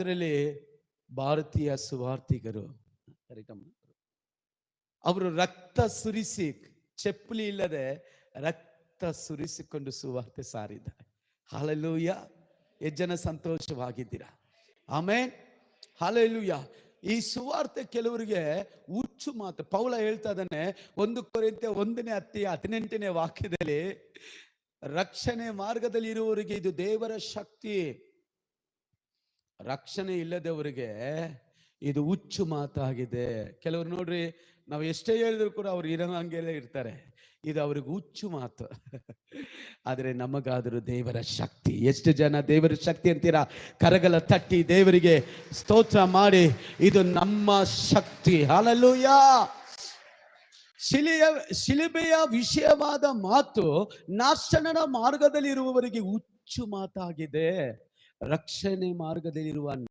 ಅದರಲ್ಲಿ ಭಾರತೀಯ ಸುವಾರ್ಥಿಗರು? ಅವರು ರಕ್ತ ಸುರಿಸಿ, ಚಪ್ಪಲಿ ಇಲ್ಲದೆ ರಕ್ತ ಸುರಿಸಿಕೊಂಡು ಸುವಾರ್ತೆ ಸಾರಿದ್ದಾರೆ. ಹೆಜ್ಜನ ಜನ ಸಂತೋಷವಾಗಿದ್ದೀರಾ? ಆಮೇನ್. ಹಾಲೆಲೂಯ ಈ ಸುವಾರ್ತೆ ಕೆಲವರಿಗೆ ಹುಚ್ಚು ಮಾತು. ಪೌಲ ಹೇಳ್ತಾ ಇದ್ದಾನೆ, ಒಂದು ಕೊರಿಂತೆ ಒಂದನೇ ಹತ್ತಿ ಹದಿನೆಂಟನೇ ವಾಕ್ಯದಲ್ಲಿ, ರಕ್ಷಣೆ ಮಾರ್ಗದಲ್ಲಿ ಇರುವವರಿಗೆ ಇದು ದೇವರ ಶಕ್ತಿ. ರಕ್ಷಣೆ ಇಲ್ಲದವರಿಗೆ ಇದು ಹುಚ್ಚು ಮಾತಾಗಿದೆ. ಕೆಲವರು ನೋಡ್ರಿ, ನಾವು ಎಷ್ಟೇ ಹೇಳಿದ್ರು ಕೂಡ ಅವ್ರು ಇರೋ ಇರ್ತಾರೆ. ಇದು ಅವ್ರಿಗೆ ಹುಚ್ಚು ಮಾತು. ಆದರೆ ನಮಗಾದರೂ ದೇವರ ಶಕ್ತಿ. ಎಷ್ಟು ಜನ ದೇವರ ಶಕ್ತಿ ಅಂತೀರಾ? ಕರಗಲ ತಟ್ಟಿ ದೇವರಿಗೆ ಸ್ತೋತ್ರ ಮಾಡಿ, ಇದು ನಮ್ಮ ಶಕ್ತಿ. ಹಾಲಲ್ಲೂಯ ಶಿಲೆಯ, ಶಿಲುಬೆಯ ವಿಷಯವಾದ ಮಾತು ನಾಶನನ ಮಾರ್ಗದಲ್ಲಿ ಇರುವವರಿಗೆ ಹುಚ್ಚು ಮಾತಾಗಿದೆ. ರಕ್ಷಣೆ ಮಾರ್ಗದಲ್ಲಿರುವ